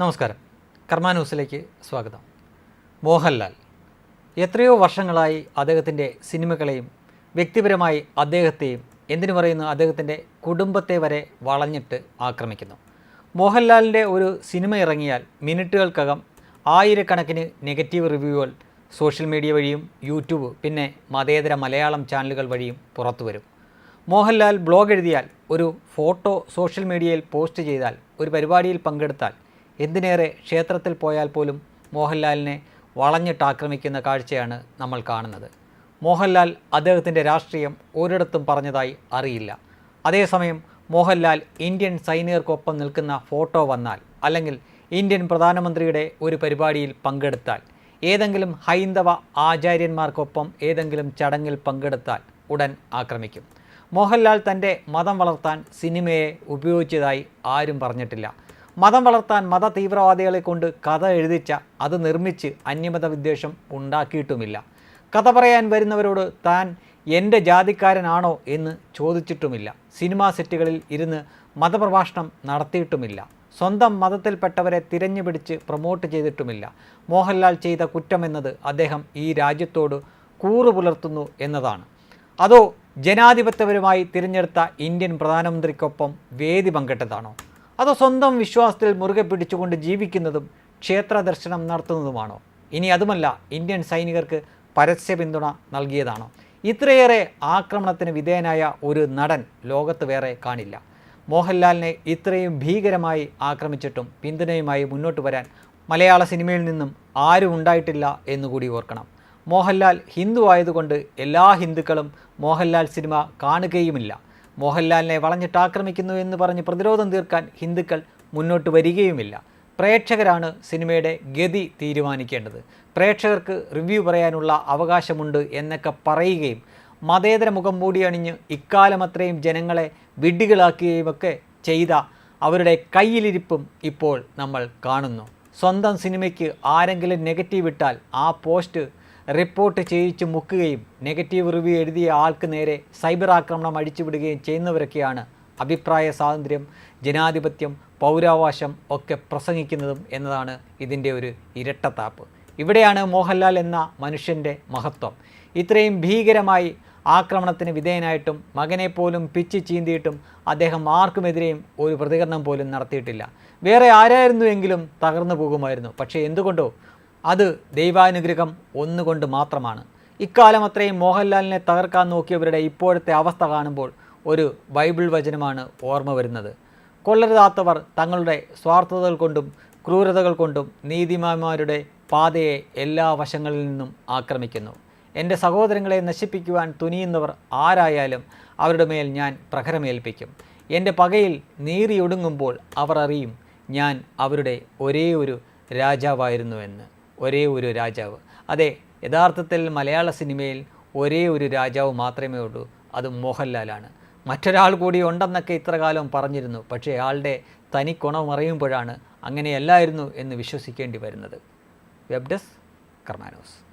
നമസ്കാരം. കർമ്മ ന്യൂസിലേക്ക് സ്വാഗതം. മോഹൻലാൽ. എത്രയോ വർഷങ്ങളായി അദ്ദേഹത്തിന്റെ സിനിമകളെയും വ്യക്തിപരമായി അദ്ദേഹത്തെയും എന്തിനു പറയുന്നു അദ്ദേഹത്തിന്റെ കുടുംബത്തെ വരെ വളഞ്ഞിട്ട് ആക്രമിക്കുന്നു. മോഹൻലാലിന്റെ ഒരു സിനിമ ഇറങ്ങിയാൽ മിനിറ്റുകൾക്കകം ആയിരക്കണക്കിന് നെഗറ്റീവ് റിവ്യൂകൾ സോഷ്യൽ മീഡിയ വഴിയും യൂട്യൂബ് പിന്നെ മതേതര മലയാളം ചാനലുകൾ വഴിയും പുറത്തു വരും. മോഹൻലാൽ ബ്ലോഗ് എഴുതിയാൽ ഒരു ഫോട്ടോ സോഷ്യൽ മീഡിയയിൽ പോസ്റ്റ് ചെയ്താൽ ഒരു പരിപാടിയിൽ പങ്കെടുത്താൽ എന്തിനേറെ ക്ഷേത്രത്തിൽ പോയാൽ പോലും മോഹൻലാലിനെ വളഞ്ഞിട്ട് ആക്രമിക്കുന്ന കാഴ്ചയാണ് നമ്മൾ കാണുന്നത്. മോഹൻലാൽ അദ്ദേഹത്തിന്റെ രാഷ്ട്രീയം ഒരിടത്തും പറഞ്ഞതായി അറിയില്ല. അതേസമയം മോഹൻലാൽ ഇന്ത്യൻ സൈനികർക്കൊപ്പം നിൽക്കുന്ന ഫോട്ടോ വന്നാൽ അല്ലെങ്കിൽ ഇന്ത്യൻ പ്രധാനമന്ത്രിയുടെ ഒരു പരിപാടിയിൽ പങ്കെടുത്താൽ ഏതെങ്കിലും ഹൈന്ദവ ആചാര്യന്മാർക്കൊപ്പം ഏതെങ്കിലും ചടങ്ങിൽ പങ്കെടുത്താൽ ഉടൻ ആക്രമിക്കും. മോഹൻലാൽ തന്റെ മതം വളർത്താൻ സിനിമയെ ഉപയോഗിച്ചതായി ആരും പറഞ്ഞിട്ടില്ല. മതം വളർത്താൻ മത തീവ്രവാദികളെ കൊണ്ട് കഥ എഴുതിച്ച അത് നിർമ്മിച്ച് അന്യമത വിദ്വേഷം ഉണ്ടാക്കിയിട്ടുമില്ല. കഥ പറയാൻ വരുന്നവരോട് താൻ എന്റെ ജാതിക്കാരനാണോ എന്ന് ചോദിച്ചിട്ടുമില്ല. സിനിമാ സെറ്റുകളിൽ ഇരുന്ന് മതപ്രഭാഷണം നടത്തിയിട്ടുമില്ല. സ്വന്തം മതത്തിൽപ്പെട്ടവരെ തിരഞ്ഞുപിടിച്ച് പ്രൊമോട്ട് ചെയ്തിട്ടുമില്ല. മോഹൻലാൽ ചെയ്ത കുറ്റമെന്നത് അദ്ദേഹം ഈ രാജ്യത്തോട് കൂറു പുലർത്തുന്നു എന്നതാണ്. അതോ ജനാധിപത്യപരമായി തിരഞ്ഞെടുത്ത ഇന്ത്യൻ പ്രധാനമന്ത്രിക്കൊപ്പം വേദി പങ്കിട്ടതാണോ? അതോ സ്വന്തം വിശ്വാസത്തിൽ മുറുകെ പിടിച്ചുകൊണ്ട് ജീവിക്കുന്നതും ക്ഷേത്ര ദർശനം നടത്തുന്നതുമാണോ? ഇനി അതുമല്ല ഇന്ത്യൻ സൈനികർക്ക് പരസ്യ പിന്തുണ നൽകിയതാണോ? ഇത്രയേറെ ആക്രമണത്തിന് വിധേയനായ ഒരു നടൻ ലോകത്ത് വേറെ കാണില്ല. മോഹൻലാലിനെ ഇത്രയും ഭീകരമായി ആക്രമിച്ചിട്ടും പിന്തുണയുമായി മുന്നോട്ട് വരാൻ മലയാള സിനിമയിൽ നിന്നും ആരും ഉണ്ടായിട്ടില്ല എന്നുകൂടി ഓർക്കണം. മോഹൻലാൽ ഹിന്ദു ആയതുകൊണ്ട് എല്ലാ ഹിന്ദുക്കളും മോഹൻലാൽ സിനിമ കാണുകയുമില്ല. മോഹൻലാലിനെ വളഞ്ഞിട്ട് ആക്രമിക്കുന്നു എന്ന് പറഞ്ഞ് പ്രതിരോധം തീർക്കാൻ ഹിന്ദുക്കൾ മുന്നോട്ട് വരികയുമില്ല. പ്രേക്ഷകരാണ് സിനിമയുടെ ഗതി തീരുമാനിക്കേണ്ടത്. പ്രേക്ഷകർക്ക് റിവ്യൂ പറയാനുള്ള അവകാശമുണ്ട് എന്നൊക്കെ പറയുകയും മതേതര മുഖം മൂടി അണിഞ്ഞ് ഇക്കാലം അത്രയും ജനങ്ങളെ വിഡ്ഢികളാക്കുകയുമൊക്കെ ചെയ്ത അവരുടെ കയ്യിലിരിപ്പും ഇപ്പോൾ നമ്മൾ കാണുന്നു. സ്വന്തം സിനിമയ്ക്ക് ആരെങ്കിലും നെഗറ്റീവ് ഇട്ടാൽ ആ പോസ്റ്റ് റിപ്പോർട്ട് ചെയ്യിച്ച് മുക്കുകയും നെഗറ്റീവ് റിവ്യൂ എഴുതിയ ആൾക്ക് നേരെ സൈബർ ആക്രമണം അടിച്ചുവിടുകയും ചെയ്യുന്നവരൊക്കെയാണ് അഭിപ്രായ സ്വാതന്ത്ര്യം ജനാധിപത്യം പൗരാവകാശം ഒക്കെ പ്രസംഗിക്കുന്നതും എന്നതാണ് ഇതിന്റെ ഒരു ഇരട്ടത്താപ്പ്. ഇവിടെയാണ് മോഹൻലാൽ എന്ന മനുഷ്യന്റെ മഹത്വം. ഇത്രയും ഭീകരമായി ആക്രമണത്തിന് വിധേയനായിട്ടും മകനെ പോലും പിച്ച് ചീന്തിയിട്ടും അദ്ദേഹം ആർക്കുമെതിരെയും ഒരു പ്രതികരണം പോലും നടത്തിയിട്ടില്ല. വേറെ ആരായിരുന്നുവെങ്കിലും തകർന്നു പോകുമായിരുന്നു. പക്ഷേ എന്തുകൊണ്ടോ അത് ദൈവാനുഗ്രഹം ഒന്നുകൊണ്ട് മാത്രമാണ്. ഇക്കാലം അത്രയും മോഹൻലാലിനെ തകർക്കാൻ നോക്കിയവരുടെ ഇപ്പോഴത്തെ അവസ്ഥ കാണുമ്പോൾ ഒരു ബൈബിൾ വചനമാണ് ഓർമ്മ വരുന്നത്. കൊള്ളരുതാത്തവർ തങ്ങളുടെ സ്വാർത്ഥതകൾ കൊണ്ടും ക്രൂരതകൾ കൊണ്ടും നീതിമാന്മാരുടെ പാതയെ എല്ലാ വശങ്ങളിൽ നിന്നും ആക്രമിക്കുന്നു. എന്റെ സഹോദരങ്ങളെ നശിപ്പിക്കുവാൻ തുനിയുന്നവർ ആരായാലും അവരുടെ മേൽ ഞാൻ പ്രഹരമേൽപ്പിക്കും. എന്റെ പകയിൽ നീറിയൊടുങ്ങുമ്പോൾ അവർ അറിയും ഞാൻ അവരുടെ ഒരേ ഒരു രാജാവായിരുന്നു എന്ന് ഒരേ ഒരു രാജാവ്. അതെ യഥാർത്ഥത്തിൽ മലയാള സിനിമയിൽ ഒരേ ഒരു രാജാവ് മാത്രമേ ഉള്ളൂ. അത് മോഹൻലാലാണ്. മറ്റൊരാൾ കൂടി ഉണ്ടെന്നൊക്കെ ഇത്രകാലം പറഞ്ഞിരുന്നു. പക്ഷേ ആളുടെ തനി കുണമറിയുമ്പോഴാണ് അങ്ങനെയല്ലായിരുന്നു എന്ന് വിശ്വസിക്കേണ്ടി വരുന്നത്. Web desk കർമാനോസ്